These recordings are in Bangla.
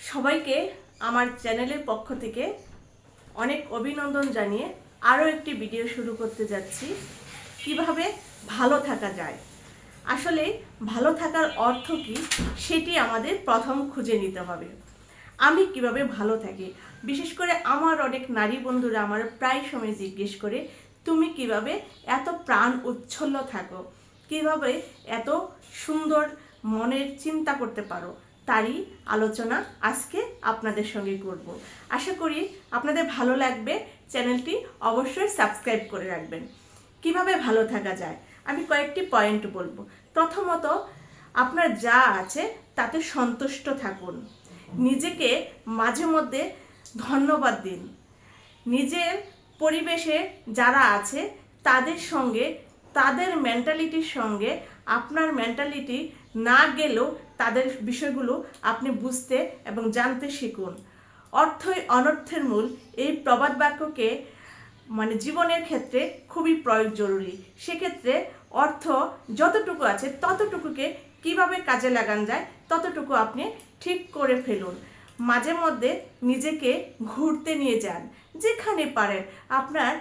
সবাইকে আমার চ্যানেলের পক্ষ থেকে অনেক অভিনন্দন জানিয়ে আরও একটি ভিডিও শুরু করতে যাচ্ছি। কীভাবে ভালো থাকা যায়? আসলে ভালো থাকার অর্থ কি সেটি আমাদের প্রথম খুঁজে নিতে হবে। আমি কীভাবে ভালো থাকি? বিশেষ করে আমার অনেক নারী বন্ধুরা আমার প্রায় সময় জিজ্ঞেস করে, তুমি কীভাবে এত প্রাণ উচ্ছল্ল থাকো? কীভাবে এত সুন্দর মনের চিন্তা করতে পারো? তারই আলোচনা আজকে আপনাদের সঙ্গে করব। আশা করি আপনাদের ভালো লাগবে। চ্যানেলটি অবশ্যই সাবস্ক্রাইব করে রাখবেন। কীভাবে ভালো থাকা যায়? আমি কয়েকটি পয়েন্ট বলব। প্রথমত, আপনার যা আছে তাতে সন্তুষ্ট থাকুন। নিজেকে মাঝে মধ্যে ধন্যবাদ দিন। নিজের পরিবেশে যারা আছে, তাদের সঙ্গে, তাদের মেন্টালিটির সঙ্গে আপনার মেন্টালিটি না গেলেও তাদের বিষয়গুলো আপনি বুঝতে এবং জানতে শিখুন। অর্থই অনর্থের মূল। এই প্রবাদ বাক্যকে মানে জীবনের ক্ষেত্রে খুবই প্রয়োগ জরুরি। সেক্ষেত্রে অর্থ যতটুকু আছে ততটুকুকে কীভাবে কাজে লাগান যায় ততটুকু আপনি ঠিক করে ফেলুন। মাঝে মধ্যে নিজেকে ঘুরতে নিয়ে যান। যেখানে পারেন। আপনার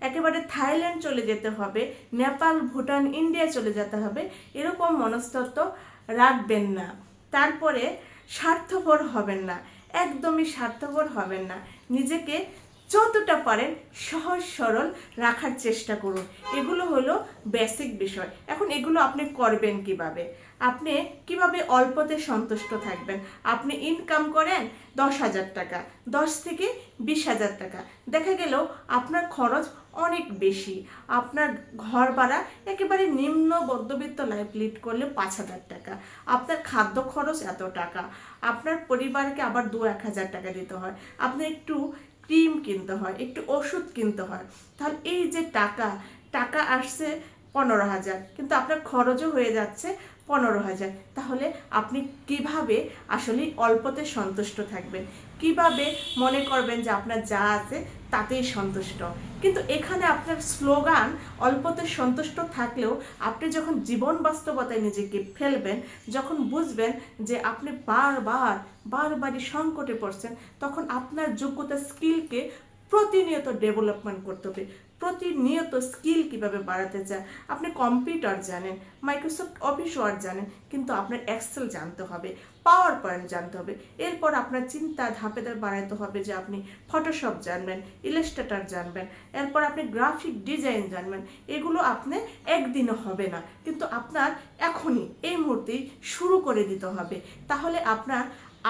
একেবারে থাইল্যান্ড চলে যেতে হবে, নেপাল, ভুটান, ইন্ডিয়া চলে যেতে হবে। এরকম মনস্তত্ব রাখবেন না। তারপরে স্বার্থপর হবেন না। একদমই স্বার্থপর হবেন না। নিজেকে যতটা পারেন সহজ সরল রাখার চেষ্টা করুন। এগুলো হলো বেসিক বিষয়। এখন এগুলো আপনি করবেন কীভাবে? আপনি কীভাবে অল্পতে সন্তুষ্ট থাকবেন? আপনি ইনকাম করেন দশ হাজার টাকা, দশ থেকে বিশ হাজার টাকা। দেখা গেল আপনার খরচ অনেক বেশি। আপনার ঘর ভাড়া একেবারে নিম্ন মধ্যবিত্ত লাইফ লিড করলে পাঁচ হাজার টাকা। আপনার খাদ্য খরচ এত টাকা। আপনার পরিবারকে আবার দু এক হাজার টাকা দিতে হয়। আপনি একটু ক্রিম কিনতে হয়, একটু ওষুধ কিনতে হয়। তাহলে এই যে টাকা টাকা আসছে পনেরো হাজার, কিন্তু আপনার খরচও হয়ে যাচ্ছে পনেরো হাজার। তাহলে আপনি কীভাবে আসলে অল্পতে সন্তুষ্ট থাকবেন? কীভাবে মনে করবেন যে আপনার যা আছে তাতেই সন্তুষ্ট? কিন্তু এখানে আপনার স্লোগান, অল্পতে সন্তুষ্ট থাকলেও আপনি যখন জীবন বাস্তবতায় নিজেকে ফেলবেন, যখন বুঝবেন যে আপনি বারবার, বারবারই সংকটে পড়ছেন, তখন আপনার যোগ্যতা স্কিলকে প্রতিনিয়ত ডেভেলপমেন্ট করতে হবে, প্রতিনিয়ত স্কিল কীভাবে বাড়াতে চায়। আপনি কম্পিউটার জানেন মাইক্রোসফট অফিস ওয়ার্ড জানেন, কিন্তু আপনার এক্সেল জানতে হবে পাওয়ার পয়েন্ট জানতে হবে, এরপর আপনার চিন্তা ধাপে ধাপে বাড়াতে হবে যে আপনি ফটোশপ জানবেন ইলাস্ট্রেটার জানবেন, এরপর আপনি গ্রাফিক ডিজাইন জানবেন, এগুলো আপনি একদিনও হবে না, কিন্তু আপনার এখনই এই মুহূর্তেই শুরু করে দিতে হবে। তাহলে আপনার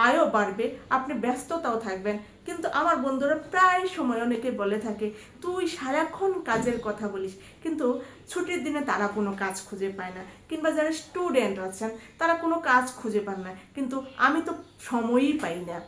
আয়ও বাড়বে, আপনি ব্যস্ততাও থাকবেন কিন্তু আমার বন্ধুরা প্রায় সময় অনেকে বলে থাকে, তুই সারাক্ষণ কাজের কথা বলিস, কিন্তু ছুটির দিনে তারা কোনো কাজ খুঁজে পায় না। কিংবা যারা স্টুডেন্ট আছেন, তারা কোনো কাজ খুঁজে পান না। কিন্তু আমি তো সময়ই পাই না।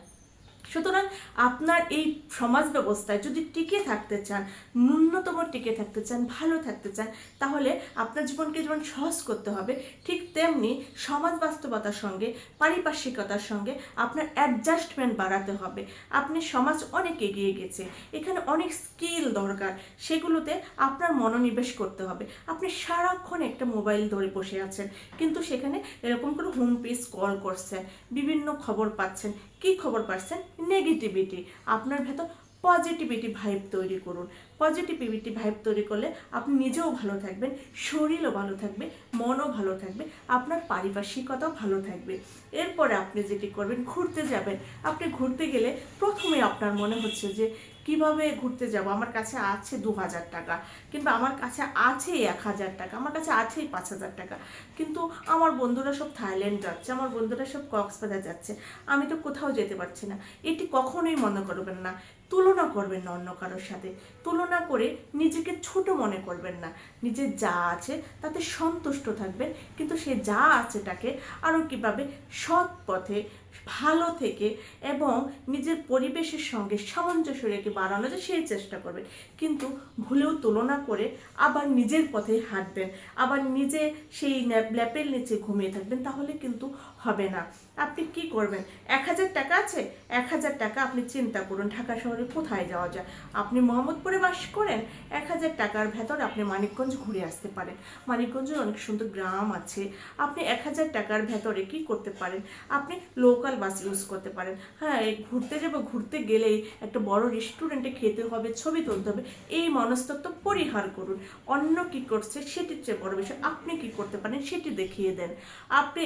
সুতরাং আপনার এই সমাজ ব্যবস্থায় যদি টিকে থাকতে চান, ন্যূনতম টিকে থাকতে চান, ভালো থাকতে চান, তাহলে আপনার জীবনকে যেমন সহজ করতে হবে, ঠিক তেমনি সমাজ বাস্তবতার সঙ্গে, পারিপার্শ্বিকতার সঙ্গে আপনার অ্যাডজাস্টমেন্ট বাড়াতে হবে। আপনি সমাজ অনেক এগিয়ে গেছে, এখানে অনেক স্কিল দরকার, সেগুলোতে আপনার মনোনিবেশ করতে হবে। আপনি সারাক্ষণ একটা মোবাইল ধরে বসে আছেন, কিন্তু সেখানে এরকম করে হোম পেজ কল করছেন, বিভিন্ন খবর পাচ্ছেন, কি খবর পাচ্ছেন? নেগেটিভিটি আপনার ভেতর পজিটিভিটি ভাইব তৈরি করুন। পজিটিভিটি ভাইব তৈরি করলে আপনি নিজেও ভালো থাকবেন, শরীরও ভালো থাকবে, মনও ভালো থাকবে, আপনার পারিপার্শ্বিকতাও ভালো থাকবে। এরপরে আপনি যেটি করবেন, ঘুরতে যাবেন। আপনি ঘুরতে গেলে প্রথমে আপনার মনে হচ্ছে যে, কীভাবে ঘুরতে যাব? আমার কাছে আছে দু হাজার টাকা, কিংবা আমার কাছে আছে এক হাজার টাকা, আমার কাছে আছেই পাঁচ হাজার টাকা। কিন্তু আমার বন্ধুরা সব থাইল্যান্ড যাচ্ছে, আমার বন্ধুরা সব কক্সবাজার যাচ্ছে, আমি তো কোথাও যেতে পারছি না। এটি কখনোই মনে করবেন না। তুলনা করবেন না অন্য কারোর সাথে। তুলনা করে নিজেকে ছোট মনে করবেন না। নিজের যা আছে তাতে সন্তুষ্ট থাকবেন। কিন্তু সে যা আছে তাকে আরও কীভাবে সৎ পথে, ভালো থেকে এবং নিজের পরিবেশের সঙ্গে সামঞ্জস্য রেখে বাড়ানো যায়, সেই চেষ্টা করবেন। কিন্তু ভুলেও তুলনা করে আবার নিজের পথে হাঁটবেন। আবার নিজে সেই ল্যাপের নিচে ঘুমিয়ে থাকবেন, তাহলে কিন্তু হবে না। আপনি কি করবেন? এক হাজার টাকা আছে, এক হাজার টাকা আপনি চিন্তা করুন ঢাকা শহরে কোথায় যাওয়া যায়। আপনি মোহাম্মদপুরে বাস করেন, এক হাজার টাকার ভেতর আপনি মানিকগঞ্জ ঘুরে আসতে পারেন। মানিকগঞ্জের অনেক সুন্দর গ্রাম আছে। আপনি এক হাজার টাকার ভেতরে কি করতে পারেন? আপনি লোকাল বাস ইউজ করতে পারেন। হ্যাঁ ঘুরতে যাব, ঘুরতে গেলেই একটা বড় রেস্টুরেন্টে খেতে হবে, ছবি তুলতে হবে, এই মনস্তত্ব পরিহার করুন। অন্য কি করছে সেটির চেয়ে বড় বিষয়, আপনি কি করতে পারেন সেটি দেখিয়ে দেন। আপনি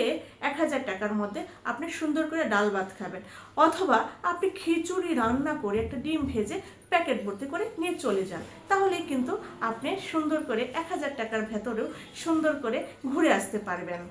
এক হাজার টাকার মধ্যে আপনি সুন্দর করে ডাল ভাত খাবেন। অথবা আপনি খিচুড়ি রান্না করে একটা ডিম ভেজে প্যাকেট ভর্তি করে নিয়ে চলে যান। তাহলে কিন্তু আপনি সুন্দর করে এক হাজার টাকার ভেতরেও সুন্দর করে ঘুরে আসতে পারবেন।